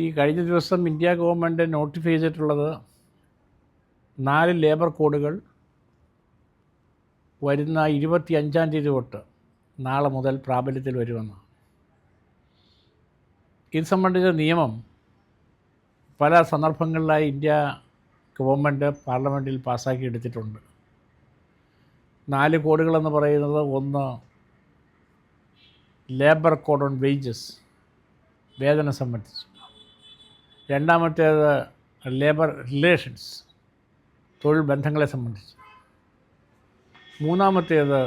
ഈ കഴിഞ്ഞ ദിവസം ഇന്ത്യ ഗവൺമെന്റ് നോട്ടിഫൈ ചെയ്തിട്ടുള്ളത് നാല് ലേബർ കോഡുകൾ വരുന്ന ഇരുപത്തി അഞ്ചാം തീയതി തൊട്ട് നാളെ മുതൽ പ്രാബല്യത്തിൽ വരുമെന്ന് ഇത് സംബന്ധിച്ച നിയമം പല സന്ദർഭങ്ങളിലായി ഇന്ത്യ ഗവൺമെന്റ് പാർലമെന്റിൽ പാസ്സാക്കി എടുത്തിട്ടുണ്ട്. നാല് കോഡുകളെന്ന് പറയുന്നത് ഒന്ന് ലേബർ കോഡ് ഓൺ വേജസ് വേതനം സംബന്ധിച്ച്. രണ്ടാമത്തേത് ലേബർ റിലേഷൻസ് തൊഴിൽ ബന്ധങ്ങളെ സംബന്ധിച്ച്. മൂന്നാമത്തേത്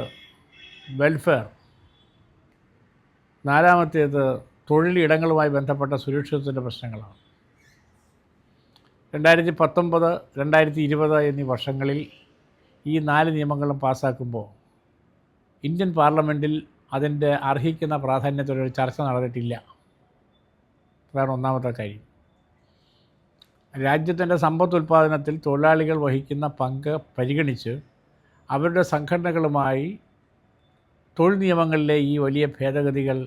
വെൽഫെയർ നാലാമത്തേത് തൊഴിലിടങ്ങളുമായി ബന്ധപ്പെട്ട സുരക്ഷിതത്വത്തിന്റെ പ്രശ്നങ്ങളാണ്. രണ്ടായിരത്തി പത്തൊമ്പത് രണ്ടായിരത്തി ഇരുപത് എന്നീ വർഷങ്ങളിൽ ഈ നാല് നിയമങ്ങളും പാസ്സാക്കുമ്പോൾ ഇന്ത്യൻ പാർലമെന്റിൽ അതിന്റെ അർഹിക്കുന്ന പ്രാധാന്യത്തോടെ ചർച്ച നടന്നിട്ടില്ല. അതാണ് ഒന്നാമത്തെ കാര്യം. രാജ്യത്തിന്റെ സമ്പത്ത് ഉൽപ്പാദനത്തിൽ തൊഴിലാളികൾ വഹിക്കുന്ന പങ്ക് പരിഗണിച്ച് അവരുടെ സംഘടനകളുമായി തൊഴിൽ നിയമങ്ങളിലെ ഈ വലിയ ഭേദഗതികൾ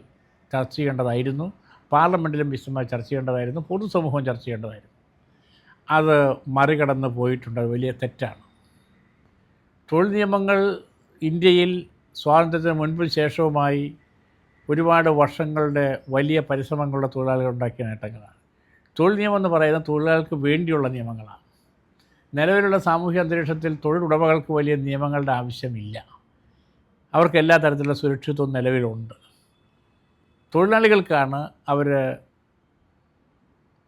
ചർച്ച ചെയ്യേണ്ടതായിരുന്നു. പാർലമെന്റിലും വിശദമായി ചർച്ച ചെയ്യേണ്ടതായിരുന്നു. പൊതുസമൂഹം ചർച്ച ചെയ്യേണ്ടതായിരുന്നു. അത് മറികടന്ന് പോയിട്ടുണ്ട്. വലിയ തെറ്റാണ്. തൊഴിൽ നിയമങ്ങൾ ഇന്ത്യയിൽ സ്വാതന്ത്ര്യത്തിന് മുൻപും ശേഷവുമായി ഒരുപാട് വർഷങ്ങളുടെ വലിയ പരിശ്രമങ്ങളുടെ തൊഴിലാളികൾ ഉണ്ടാക്കിയ നേട്ടങ്ങളാണ്. തൊഴിൽ നിയമം എന്ന് പറയുന്നത് തൊഴിലാളികൾക്ക് വേണ്ടിയുള്ള നിയമങ്ങളാണ്. നിലവിലുള്ള സാമൂഹ്യ അന്തരീക്ഷത്തിൽ തൊഴിലുടമകൾക്ക് വലിയ നിയമങ്ങളുടെ ആവശ്യമില്ല. അവർക്ക് എല്ലാ തരത്തിലുള്ള സുരക്ഷിത്വം നിലവിലുണ്ട്. തൊഴിലാളികൾക്കാണ് അവർ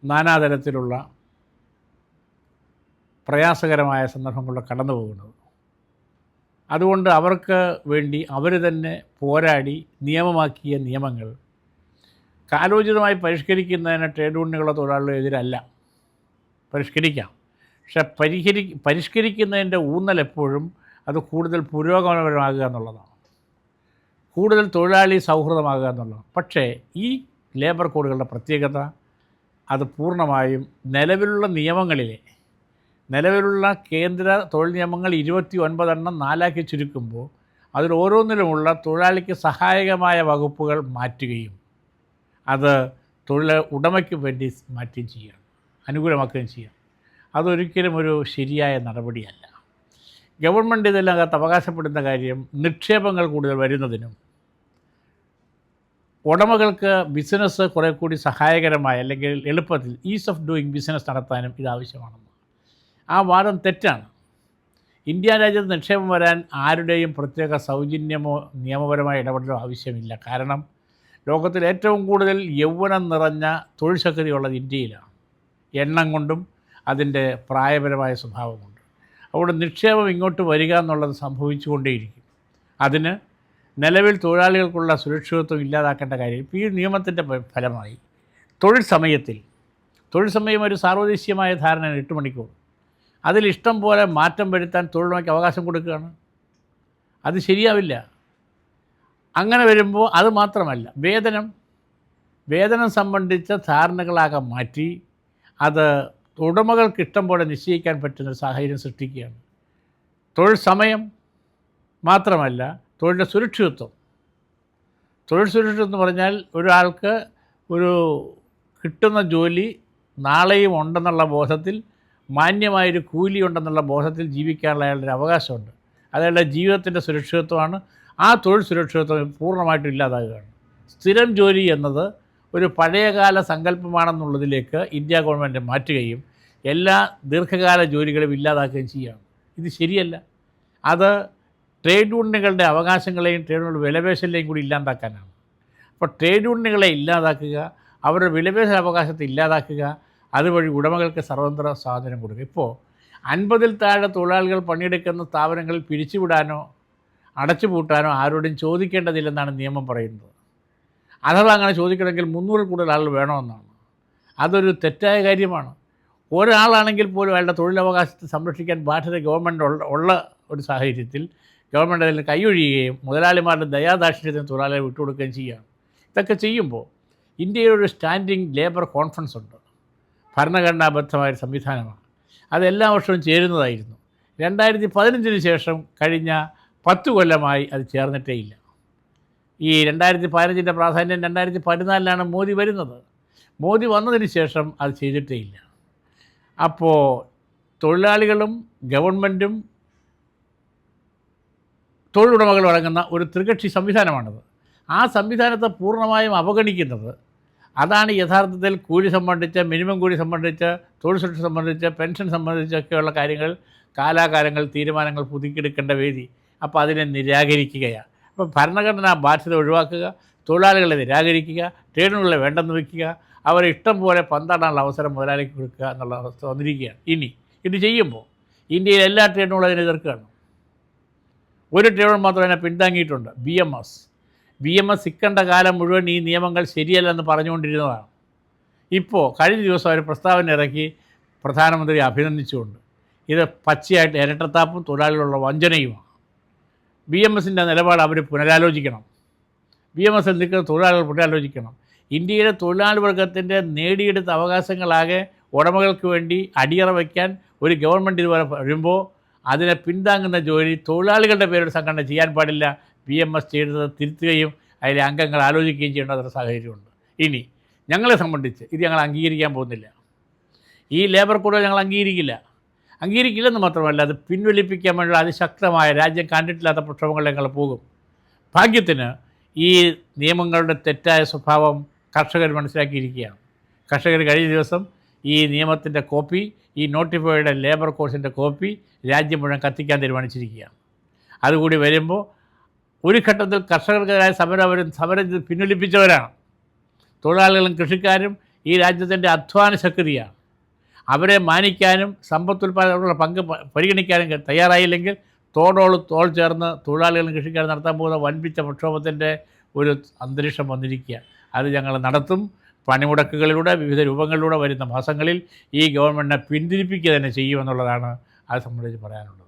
നാനാതരത്തിലുള്ള പ്രയാസകരമായ സന്ദർഭങ്ങളിലൂടെ കടന്നു പോകുന്നത്. അതുകൊണ്ട് അവർക്ക് വേണ്ടി അവർ തന്നെ പോരാടി നിയമമാക്കിയ നിയമങ്ങൾ കാലോചിതമായി പരിഷ്കരിക്കുന്നതിന് ട്രേഡ് യൂണിയനുകളോ തൊഴിലാളികളോ എതിരല്ല. പരിഷ്കരിക്കാം. പക്ഷെ പരിഹരി പരിഷ്കരിക്കുന്നതിന്റെ ഊന്നൽ എപ്പോഴും അത് കൂടുതൽ പുരോഗമനപരമാകുക എന്നുള്ളതാണ്. കൂടുതൽ തൊഴിലാളി സൗഹൃദമാകുക എന്നുള്ളതാണ്. പക്ഷേ ഈ ലേബർ കോഡുകളുടെ പ്രത്യേകത അത് പൂർണമായും നിലവിലുള്ള നിയമങ്ങളിലെ നിലവിലുള്ള കേന്ദ്ര തൊഴിൽ നിയമങ്ങൾ ഇരുപത്തി ഒൻപതെണ്ണം നാലാക്കി ചുരുക്കുമ്പോൾ അതിൽ ഓരോന്നിലുമുള്ള തൊഴിലാളിക്ക് സഹായകമായ വകുപ്പുകൾ മാറ്റുകയും അത് തൊഴിൽ ഉടമയ്ക്ക് വേണ്ടി മാറ്റുകയും ചെയ്യണം അനുകൂലമാക്കുകയും ചെയ്യണം അതൊരിക്കലും ഒരു ശരിയായ നടപടിയല്ല. ഗവൺമെന്റ് ഇതിനകത്ത് അവകാശപ്പെടുന്ന കാര്യം നിക്ഷേപങ്ങൾ കൂടുതൽ വരുന്നതിനും ഉടമകൾക്ക് ബിസിനസ് കുറേ കൂടി സഹായകരമായ അല്ലെങ്കിൽ എളുപ്പത്തിൽ ഈസ് ഓഫ് ഡൂയിങ് ബിസിനസ് നടത്താനും ഇത് ആവശ്യമാണെന്ന്. ആ വാദം തെറ്റാണ്. ഇന്ത്യ രാജ്യത്ത് നിക്ഷേപം വരാൻ ആരുടെയും പ്രത്യേക സൗജന്യമോ നിയമപരമായ ഇടപെടലോ ആവശ്യമില്ല. കാരണം ലോകത്തിൽ ഏറ്റവും കൂടുതൽ യൗവനം നിറഞ്ഞ തൊഴിൽ ശക്തിയുള്ളത് ഇന്ത്യയിലാണ്. എണ്ണം കൊണ്ടും അതിന്റെ പ്രായപരമായ സ്വഭാവം അവിടെ നിക്ഷേപം ഇങ്ങോട്ട് വരിക എന്നുള്ളത് സംഭവിച്ചുകൊണ്ടേയിരിക്കും. അതിന് നിലവിൽ തൊഴിലാളികൾക്കുള്ള സുരക്ഷിതത്വം ഇല്ലാതാക്കേണ്ട കാര്യം ഇപ്പോൾ ഈ നിയമത്തിന്റെ ഫലമായി തൊഴിൽ സമയത്തിൽ തൊഴിൽ സമയം ഒരു സാർവദേശീയമായ ധാരണയാണ് എട്ട് മണിക്കൂർ. അതിൽ ഇഷ്ടം പോലെ മാറ്റം വരുത്താൻ തൊഴിലുടമയ്ക്ക് അവകാശം കൊടുക്കുകയാണ്. അത് ശരിയാവില്ല. അങ്ങനെ വരുമ്പോൾ അത് മാത്രമല്ല വേതനം. വേതനം സംബന്ധിച്ച ധാരണകളാകെ മാറ്റി അത് ഉടമകൾക്ക് ഇഷ്ടം പോലെ നിശ്ചയിക്കാൻ പറ്റുന്ന സാഹചര്യം സൃഷ്ടിക്കുകയാണ്. തൊഴിൽ സമയം മാത്രമല്ല തൊഴിലിന്റെ സുരക്ഷിതത്വം. തൊഴിൽ സുരക്ഷിതത്വം എന്ന് പറഞ്ഞാൽ ഒരാൾക്ക് ഒരു കിട്ടുന്ന ജോലി നാളെയും ഉണ്ടെന്നുള്ള ബോധത്തിൽ മാന്യമായൊരു കൂലി ഉണ്ടെന്നുള്ള ബോധത്തിൽ ജീവിക്കാനുള്ള അയാളുടെ അവകാശമുണ്ട്. അയാളുടെ ജീവിതത്തിന്റെ സുരക്ഷിതത്വമാണ്. ആ തൊഴിൽ സുരക്ഷിതത്വം പൂർണമായിട്ടും ഇല്ലാതാകുകയാണ് സ്ഥിരം ജോലി എന്നത് ഒരു പഴയകാല സങ്കല്പമാണെന്നുള്ളതിലേക്ക് ഇന്ത്യ ഗവൺമെന്റ് മാറ്റുകയും എല്ലാ ദീർഘകാല ജോലികളും ഇല്ലാതാക്കുകയും ചെയ്യുകയാണ്. ഇത് ശരിയല്ല. അത് ട്രേഡ് യൂണിയനുകളുടെ അവകാശങ്ങളെയും ട്രേഡ് യൂണിയനുകളുടെ വിലപേശലിനെയും കൂടി ഇല്ലാതാക്കാനാണ് അപ്പോൾ ട്രേഡ് യൂണിയനുകളെ ഇല്ലാതാക്കുക അവരുടെ വിലപേശൽ അവകാശത്തെ ഇല്ലാതാക്കുക അതുവഴി ഉടമകൾക്ക് സർവതന്ത്ര സ്വാതന്ത്ര്യം കൊടുക്കുക. ഇപ്പോൾ അൻപതിൽ താഴെ തൊഴിലാളികൾ പണിയെടുക്കുന്ന സ്ഥാപനങ്ങളിൽ പിരിച്ചുവിടാനോ അടച്ചുപൂട്ടാനോ ആരോടും ചോദിക്കേണ്ടതില്ലെന്നാണ് നിയമം പറയുന്നത്. അഥവാ അങ്ങനെ ചോദിക്കണമെങ്കിൽ മുന്നൂറിൽ കൂടുതൽ ആളുകൾ വേണമെന്നാണ്. അതൊരു തെറ്റായ കാര്യമാണ്. ഒരാളാണെങ്കിൽ പോലും അയാളുടെ തൊഴിലവകാശത്തെ സംരക്ഷിക്കാൻ ബാധ്യത ഗവൺമെന്റ് ഉള്ള ഒരു സാഹചര്യത്തിൽ ഗവൺമെന്റ് അതിൽ കൈയൊഴിയുകയും മുതലാളിമാരുടെ ദയാദാക്ഷിണ്യത്തിന് തൊഴിലാളികളെ വിട്ടുകൊടുക്കുകയും ചെയ്യുകയാണ്. ഇതൊക്കെ ചെയ്യുമ്പോൾ ഇന്ത്യയിൽ ഒരു സ്റ്റാൻഡിംഗ് ലേബർ കോൺഫറൻസ് ഉണ്ട്. ഭരണഘടനാബദ്ധമായ ഒരു സംവിധാനമാണ്. അത് എല്ലാ വർഷവും ചേരുന്നതായിരുന്നു. രണ്ടായിരത്തി പതിനഞ്ചിന് ശേഷം കഴിഞ്ഞ പത്ത് കൊല്ലമായി അത് ചേർന്നിട്ടേ ഇല്ല. ഈ രണ്ടായിരത്തി പതിനഞ്ചിന്റെ പ്രാധാന്യം രണ്ടായിരത്തി പതിനാലിലാണ് മോദി വരുന്നത്. മോദി വന്നതിന് ശേഷം അത് ചെയ്തിട്ടേ ഇല്ല. അപ്പോൾ തൊഴിലാളികളും ഗവൺമെന്റും തൊഴിലുടമകളും അടങ്ങുന്ന ഒരു ത്രികക്ഷി സംവിധാനമാണത്. ആ സംവിധാനത്തെ പൂർണമായും അവഗണിക്കുന്നത് അതാണ് യഥാർത്ഥത്തിൽ കൂലി സംബന്ധിച്ച് മിനിമം കൂലി സംബന്ധിച്ച് തൊഴിൽ സുരക്ഷ സംബന്ധിച്ച് പെൻഷൻ സംബന്ധിച്ചൊക്കെയുള്ള കാര്യങ്ങൾ കാലാകാലങ്ങൾ തീരുമാനങ്ങൾ പുതുക്കിയെടുക്കേണ്ട വേദി. അപ്പോൾ അതിനെ നിരാകരിക്കുകയാണ്. അപ്പോൾ ഭരണഘടനാ ബാധ്യത ഒഴിവാക്കുക തൊഴിലാളികളെ നിരാകരിക്കുക ട്രേഡുകളെ വേണ്ടെന്ന് വയ്ക്കുക അവരെ ഇഷ്ടം പോലെ പന്താടാനുള്ള അവസരം മുതലാളിക്ക് കൊടുക്കുക എന്നുള്ള അവസ്ഥ വന്നിരിക്കുകയാണ്. ഇനി ഇത് ചെയ്യുമ്പോൾ ഇന്ത്യയിൽ എല്ലാ ട്രേഡുകളും അതിനെ എതിർക്കുകയാണ്. ഒരു ട്രേഡ് മാത്രം അതിനെ പിന്താങ്ങിയിട്ടുണ്ട്. B M S. B M S ഇക്കണ്ട കാലം മുഴുവൻ ഈ നിയമങ്ങൾ ശരിയല്ലെന്ന് പറഞ്ഞുകൊണ്ടിരുന്നതാണ്. ഇപ്പോൾ കഴിഞ്ഞ ദിവസം അവർ പ്രസ്താവന ഇറക്കി പ്രധാനമന്ത്രി അഭിനന്ദിച്ചുകൊണ്ട്. ഇത് പച്ചയായിട്ട് ഇരട്ടത്താപ്പും തൊഴിലാളികളുള്ള വഞ്ചനയുമാണ്. ബി എം എസിന്റെ നിലപാട് അവർ പുനരാലോചിക്കണം. ബി എം എസ് നിൽക്കുന്ന തൊഴിലാളികൾ പുനരാലോചിക്കണം. ഇന്ത്യയിലെ തൊഴിലാളി വർഗത്തിന്റെ നേടിയെടുത്ത അവകാശങ്ങളാകെ ഉടമകൾക്ക് വേണ്ടി അടിയറ വയ്ക്കാൻ ഒരു ഗവൺമെന്റ് ഇതുപോലെ വരുമ്പോൾ അതിനെ പിന്താങ്ങുന്ന ജോലി തൊഴിലാളികളുടെ പേരുടെ സംഘടന ചെയ്യാൻ പാടില്ല. ബി എം എസ് ചെയ്യുന്നത് തിരുത്തുകയും അതിലെ അംഗങ്ങൾ ആലോചിക്കുകയും ചെയ്യേണ്ട ഒരു സാഹചര്യമുണ്ട്. ഇനി ഞങ്ങളെ സംബന്ധിച്ച് ഇത് ഞങ്ങൾ അംഗീകരിക്കാൻ പോകുന്നില്ല. ഈ ലേബർ കോഡ് ഞങ്ങൾ അംഗീകരിക്കില്ല. അംഗീകരിക്കില്ലെന്ന് മാത്രമല്ല അത് പിൻവലിപ്പിക്കാൻ വേണ്ടിയുള്ള അതിശക്തമായ രാജ്യം കണ്ടിട്ടില്ലാത്ത പ്രക്ഷോഭങ്ങൾ ഞങ്ങൾ പോകും. ഭാഗ്യത്തിന് ഈ നിയമങ്ങളുടെ തെറ്റായ സ്വഭാവം കർഷകർ മനസ്സിലാക്കിയിരിക്കുകയാണ്. കർഷകർ കഴിഞ്ഞ ദിവസം ഈ നിയമത്തിന്റെ കോപ്പി ഈ നോട്ടിഫൈഡ് ലേബർ കോഴ്സിന്റെ കോപ്പി രാജ്യം മുഴുവൻ കത്തിക്കാൻ തീരുമാനിച്ചിരിക്കുകയാണ്. അതുകൂടി വരുമ്പോൾ ഒരു ഘട്ടത്തിൽ കർഷകർക്കെതിരായ സമരം അവർ സമരം പിൻവലിപ്പിച്ചവരാണ്. തൊഴിലാളികളും കൃഷിക്കാരും ഈ രാജ്യത്തിന്റെ അധ്വാന ശക്തിയാണ്. അവരെ മാനിക്കാനും സമ്പത്ത് ഉൽപ്പാദനത്തിലുള്ള പങ്ക് പരിഗണിക്കാനും തയ്യാറായില്ലെങ്കിൽ തോടോട് തോൾ ചേർന്ന് തൊഴിലാളികളും കൃഷിക്കാരും നടത്താൻ പോകുന്ന വൻപിച്ച പ്രക്ഷോഭത്തിന്റെ ഒരു അന്തരീക്ഷം വന്നിരിക്കുക. അത് ഞങ്ങൾ നടത്തും. പണിമുടക്കുകളിലൂടെ വിവിധ രൂപങ്ങളിലൂടെ വരുന്ന മാസങ്ങളിൽ ഈ ഗവൺമെന്റിനെ പിന്തിരിപ്പിക്കുക തന്നെ ചെയ്യുമെന്നുള്ളതാണ് അത് സംബന്ധിച്ച് പറയാനുള്ളത്.